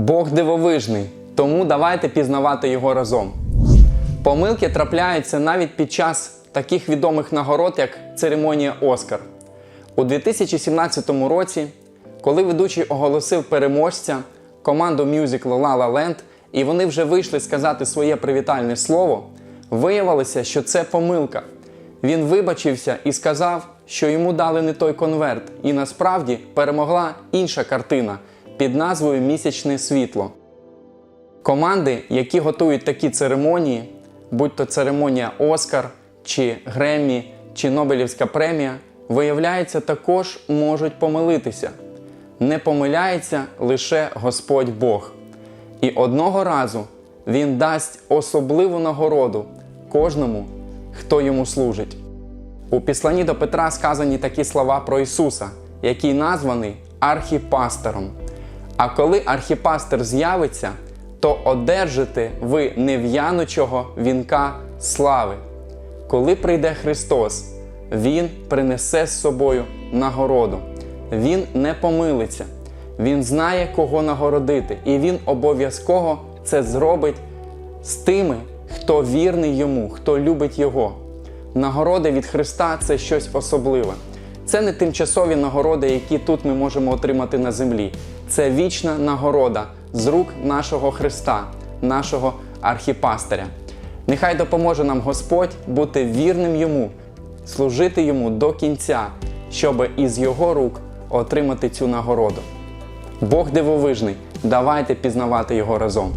Бог дивовижний, тому давайте пізнавати його разом. Помилки трапляються навіть під час таких відомих нагород, як церемонія Оскар. У 2017 році, коли ведучий оголосив переможця команду мюзиклу La La Land, і вони вже вийшли сказати своє привітальне слово, виявилося, що це помилка. Він вибачився і сказав, що йому дали не той конверт, і насправді перемогла інша картина під назвою Місячне світло. Команди, які готують такі церемонії, будь то церемонія Оскар, чи Греммі, чи Нобелівська премія, виявляється, також можуть помилитися. Не помиляється лише Господь Бог. І одного разу Він дасть особливу нагороду кожному, хто йому служить. У післанні до Петра сказані такі слова про Ісуса, який названий архіпастером. А коли архіпастер з'явиться, то одержите ви нев'янучого вінка слави. Коли прийде Христос, Він принесе з собою нагороду. Він не помилиться, Він знає, кого нагородити, і Він обов'язково це зробить з тими, хто вірний йому, хто любить Його. Нагороди від Христа це щось особливе. Це не тимчасові нагороди, які тут ми можемо отримати на землі. Це вічна нагорода з рук нашого Христа, нашого архіпастиря. Нехай допоможе нам Господь бути вірним йому, служити йому до кінця, щоб із його рук отримати цю нагороду. Бог дивовижний, давайте пізнавати його разом.